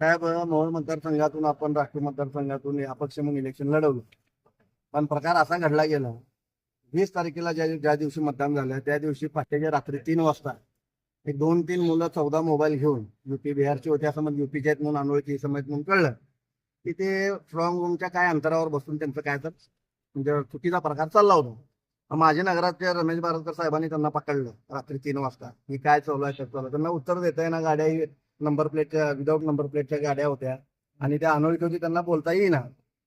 साहेब मोहोळ मतदारसंघातून आपण राष्ट्रीय मतदारसंघातून अपक्ष म्हणून इलेक्शन लढवलं. पण प्रकार असा घडला गेला वीस तारखेला ज्या ज्या दिवशी मतदान झालं त्या दिवशी पहाटेच्या रात्री तीन वाजता एक दोन तीन मुलं चौदा मोबाईल घेऊन युपी बिहारची होते असं मग युपीचे आहेत म्हणून अनोळखी समज म्हणून कळलं. की ते स्ट्रॉंग रूमच्या काय अंतरावर बसून त्यांचं काय तर म्हणजे चुकीचा प्रकार चालला होता. माझ्या नगरातल्या रमेश भारतकर साहेबांनी त्यांना पकडलं रात्री तीन वाजता. मी काय चालू आहे काय चालू त्यांना उत्तर देता येणार गाड्या नंबर प्लेटच्या विदाऊट नंबर प्लेटच्या गाड्या होत्या. आणि त्या अनोळखी होती त्यांना बोलता येईना.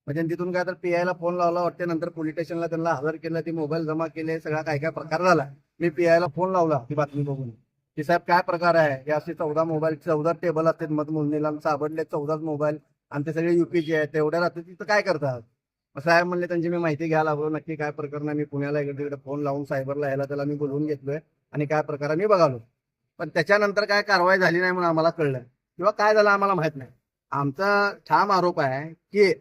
म्हणजे तिथून काय तर पीआयला फोन लावला वाटते नंतर पोलीस स्टेशनला त्यांना हजर केलं ते मोबाईल जमा केले सगळा काय काय प्रकार झाला. मी पीआयला फोन लावला ती बातमी बघून. की साहेब काय प्रकार आहे? हे असे चौदा मोबाईल चौदा टेबल असतात मतमोजणीला आणि सापडले चौदाच मोबाईल आणि ते सगळे युपीचे आहेत तेवढ्या रात्री तिथं काय करतात? साहेब म्हणले त्यांची मी माहिती घ्यायला लागलो नक्की काय प्रकरण आहे मी पुण्याला इकडे तिकडे फोन लावून सायबरला यायला त्याला मी बोलवून घेतलोय. आणि काय प्रकार आहे मी बघालो. पण त्याच्यानंतर काय कारवाई झाली नाही म्हणून आम्हाला कळलं. किंवा काय झालं आम्हाला माहीत नाही. आमचा ठाम आरोप आहे की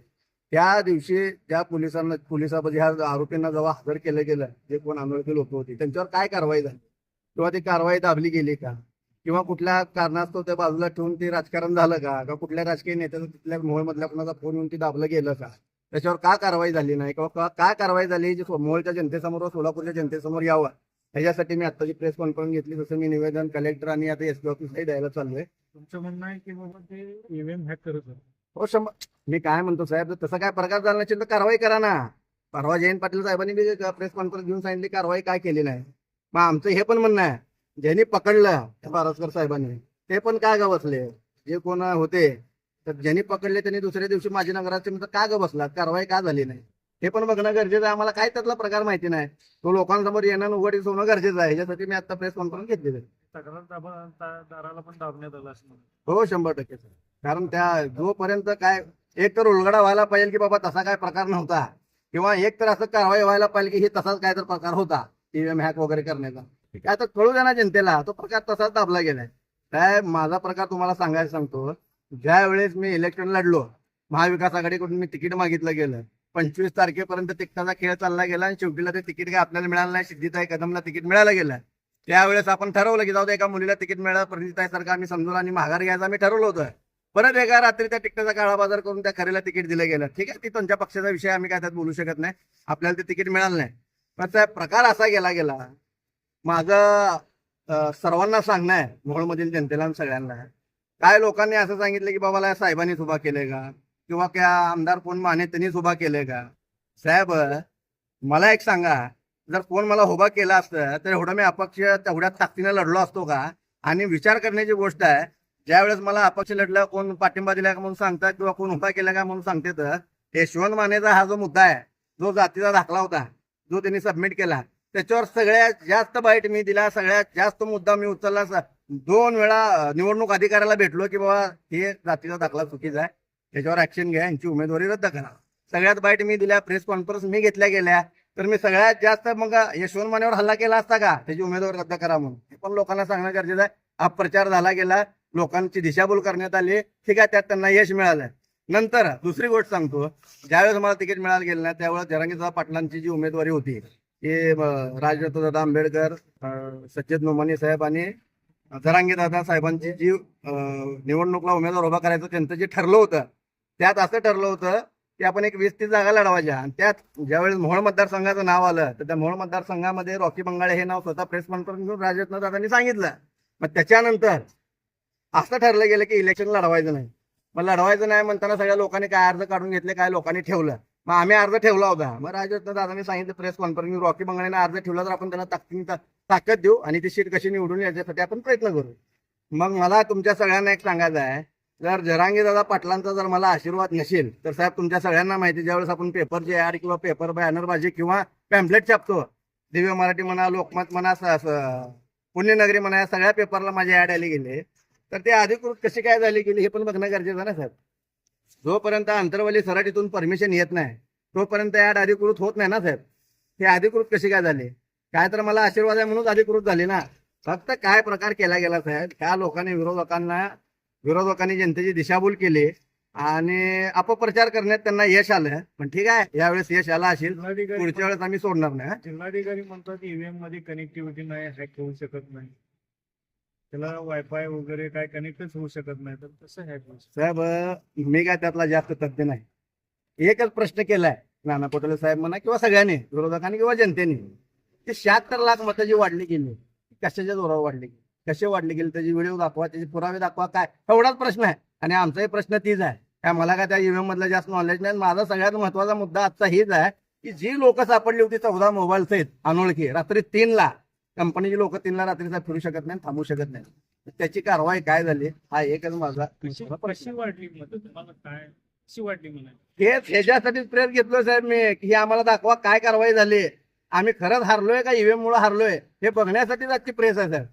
त्या दिवशी ज्या पोलिसांना पोलिसामध्ये ह्या आरोपींना जेव्हा हजर केलं गेलं जे कोण अनोळखी लोक होती त्यांच्यावर काय कारवाई झाली? किंवा ती कारवाई दाबली गेली का? किंवा कुठल्या कारणास्तव त्या बाजूला ठेवून ते राजकारण झालं का? का कुठल्या राजकीय नेत्याचं तिथल्या मोहोळमधल्या कोणाचा फोन येऊन ती दाबलं गेलं का? त्याच्यावर का कारवाई झाली नाही? किंवा का- काय कारवाई झाली? जी मोहोळच्या जनतेसमोर व सोलापूरच्या जनतेसमोर यावं? ह्याच्यासाठी मी आत्ताची प्रेस कॉन्फरन्स घेतली. जसं मी निवेदन कलेक्टर आणि आता एस पी ऑफिसलाही द्यायला चाललोय. तुमचं म्हणणं आहे की बाबा ते ईव्हीएम हॅक करत होते. हो शंभर मी काय म्हणतो साहेब जर तसा काय प्रकार झाला नसेल तर कारवाई करा ना. परवा जयंत पाटील साहेबांनी बी प्रेस कॉन्फरन्स घेऊन सांगितली कारवाई काय केली नाही. मग आमचं हे पण म्हणणं आहे. ज्यांनी पकडलं त्या पारसकर साहेबांनी ते पण काय ग बसले? जे कोण होते तर ज्यांनी पकडले त्यांनी दुसऱ्या दिवशी माझे नगराचे म्हणतात का ग बसला कारवाई का झाली नाही? हे पण बघणं गरजेचं आहे. आम्हाला काय त्यातला प्रकार माहिती नाही. तो लोकांसमोर येणं उघडीस होणं गरजेचं आहे. ह्याच्यासाठी मी आता प्रेस कॉन्फरन्स घेतलेली हो शंभर टक्के सर. कारण त्या जोपर्यंत काय एक तर उलगडा व्हायला पाहिजे की बाबा तसा काय प्रकार नव्हता. किंवा एक तर असं कारवाई व्हायला पाहिजे की हे तसाच काय तर प्रकार होता. ईव्हीएम हॅक वगैरे करण्याचा. काय तर कळू द्या ना जनतेला तो प्रकार तसाच दाबला गेलाय. काय माझा प्रकार तुम्हाला सांगायला सांगतो. ज्या वेळेस मी इलेक्शन लढलो महाविकास आघाडीकडून मी तिकीट मागितलं गेलं पंचवीस तारखेपर्यंत तिकटाचा खेळ चालला गेला आणि शेवटीला ते तिकीट काय आपल्याला मिळालं नाही. सिद्धिताई कदमला तिकीट मिळालं गेलं. त्यावेळेस आपण ठरवलं की जाऊ दे एका मुलीला तिकीट मिळालं. प्रणिताई सारखं आम्ही समजून आणि माघार घ्यायचं आम्ही ठरवलं होतं. परत एका रात्री त्या तिकिटाचा काळा बाजार करून त्या खरेला तिकीट दिलं गेलं. ठीक आहे ती तुमच्या पक्षाचा विषय आम्ही काय त्यात बोलू शकत नाही. आपल्याला ते तिकीट मिळालं नाही. पण त्या प्रकार असा गेला गेला. माझं सर्वांना सांगणं आहे मोहोळमधील जनतेला आणि सगळ्यांना. काय लोकांनी असं सांगितलं की बाबाला साहेबांनीच उभा केलंय का? किंवा त्या आमदार कोण माने त्यांनीच उभा केलंय का? साहेब मला एक सांगा. जर कोण मला उभा केला असतं तर एवढं मी अपक्ष तेवढ्या ताकदीने लढलो असतो का? आणि विचार करण्याची गोष्ट आहे ज्यावेळेस मला अपक्ष लढला कोण पाठिंबा दिला का म्हणून सांगतात किंवा कोण उभा केला का म्हणून सांगते तर यशवंत मानेचा हा जो मुद्दा आहे जो जातीचा दाखला होता जो त्यांनी सबमिट केला त्याच्यावर सगळ्यात जास्त बाईट मी दिला सगळ्यात जास्त मुद्दा मी उचलला. दोन वेळा निवडणूक अधिकाऱ्याला भेटलो की बाबा हे जातीचा दाखला चुकीचा आहे. त्याच्यावर ऍक्शन घ्या यांची उमेदवारी रद्द करा. सगळ्यात बाईट मी दिल्या प्रेस कॉन्फरन्स मी घेतल्या गेल्या तर मी सगळ्यात जास्त मग यशवंत मानेवर हल्ला केला असता का? त्याची उमेदवारी रद्द करा म्हणून. हे पण लोकांना सांगणं गरजेचं आहे. अपप्रचार झाला गेला लोकांची दिशाभूल करण्यात आली ठीक आहे त्यात त्यांना यश मिळालं. नंतर दुसरी गोष्ट सांगतो. ज्यावेळेस मला तिकीट मिळालं गेलं ना त्यावेळेस जरांगीचा पाटलांची जी उमेदवारी होती ते राजरत्नदादा आंबेडकर अं, नोमानी साहेब आणि जरांगे दादा साहेबांची जी अं, निवडणुकीला उमेदवार उभा करायचं त्यांचं जे ठरलं होतं त्यात असं ठरलं होतं की आपण एक वीस तीस जागा लढवायच्या. आणि त्यात ज्यावेळेस मोहोळ मतदारसंघाचं नाव आलं तर त्या मोहोळ मतदारसंघामध्ये रॉकी बंगाळे हे नाव स्वतः प्रेस कॉन्फरन्स घेऊन राजरत्न दादांनी सांगितलं. मग त्याच्यानंतर असं ठरलं गेलं की इलेक्शन लढवायचं नाही. मग लढवायचं नाही म्हणताना सगळ्या लोकांनी काय अर्ज काढून घेतले काय लोकांनी ठेवलं. मग आम्ही अर्ज ठेवला होता. मग राजरत्न दादांनी सांगितलं प्रेस कॉन्फरन्स रॉकी बंगाळेने अर्ज ठेवला तर आपण त्यांना ताकदीने ताकद देऊ आणि ती सीट कशी निवडून याच्यासाठी आपण प्रयत्न करू. मग मला तुमच्या सगळ्यांना एक सांगायचं आहे. जर जरांगी दादा पाटलांचा जर मला आशीर्वाद नसेल तर साहेब तुमच्या सगळ्यांना माहिती ज्यावेळेस आपण पेपरची ऍड किंवा पेपर बॅनरबाजी किंवा पॅम्पलेट छापतो दिव्य मराठी म्हणा लोकमत म्हणा पुण्यनगरी म्हणा या सगळ्या पेपरला माझे ऍड आले गेले. तर ते अधिकृत कशी काय झाली गेली हे पण बघणं गरजेचं ना साहेब? जोपर्यंत अंतरवली सराटीतून परमिशन येत नाही तोपर्यंत ऍड अधिकृत होत नाही ना साहेब? हे अधिकृत कशी काय झाली? काय तर मला आशीर्वाद आहे म्हणून अधिकृत झाली ना. फक्त काय प्रकार केला गेला साहेब त्या लोकांनी विरोधकांना विरोधकांनी जनतेची दिशाभूल केली आणि अपप्रचार करण्यात त्यांना यश आलं. पण ठीक आहे यावेळेस यश आला असेल पुढच्या वेळेस आम्ही सोडणार नाही. हं. जिल्हाधिकारी म्हणतात ईव्हीएममध्ये कनेक्टिव्हिटी नाही हॅक होऊ शकत नाही. त्याला वायफाय वगैरे काय कनेक्टच होऊ शकत नाही. तर कसं हॅक? साहेब मी काय त्यातला जास्त तज्ञ नाही. एकच प्रश्न केलाय नाना पटोले साहेब म्हणा किंवा सगळ्यांनी विरोधकांनी किंवा जनतेने. ते शहात्तर लाख मतं जी वाढली गेली. कशाच्या जोरावर वाढली गेली? कसे वाढली गेली? त्याची व्हिडिओ दाखवा त्याचे पुरावे दाखवा. काय? एवढाच प्रश्न आहे. आणि आमचाही प्रश्न तीच आहे. काय मला काय त्या ईव्हीएम मधलं जास्त नॉलेज नाही. माझा सगळ्यात महत्त्वाचा मुद्दा आजचा हीच आहे की जी लोक सापडली होती चौदा मोबाईल सहित अनोळखी रात्री तीनला कंपनीची लोक तीनला रात्रीचा फिरू शकत नाही थांबू शकत नाही त्याची कारवाई काय झाली? हा एकच माझा कशी वाढली तुम्हाला काय वाढली म्हणा हेच ह्याच्यासाठीच प्रेर घेतलोय साहेब मी की हे आम्हाला दाखवा काय कारवाई झाली. आम्ही खरंच हारलोय का ईव्हीएम मुळे हारलोय? हे बघण्यासाठीच आजची प्रेस आहे साहेब